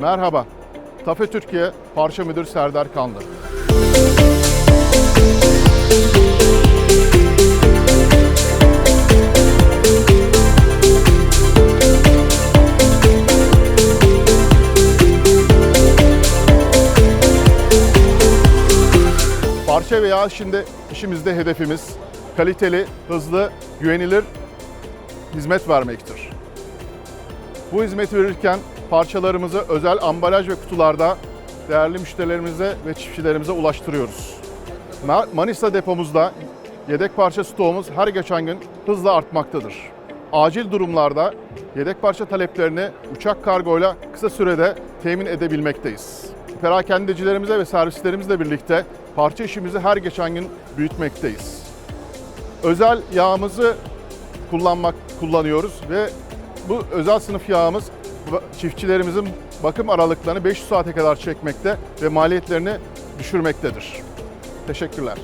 Merhaba. Tafe Türkiye Parça Müdür Serdar Kanlı. Parça veya şimdi işimizde hedefimiz kaliteli, hızlı, güvenilir hizmet vermektir. Bu hizmeti verirken parçalarımızı özel ambalaj ve kutularda değerli müşterilerimize ve çiftçilerimize ulaştırıyoruz. Ma- Manisa depomuzda yedek parça stoğumuz her geçen gün hızla artmaktadır. Acil durumlarda yedek parça taleplerini uçak kargoyla kısa sürede temin edebilmekteyiz. Perakendecilerimize ve servislerimizle birlikte parça işimizi her geçen gün büyütmekteyiz. Özel yağımızı kullanmak kullanıyoruz ve bu özel sınıf yağımız çiftçilerimizin bakım aralıklarını 500 saate kadar çekmekte ve maliyetlerini düşürmektedir. Teşekkürler.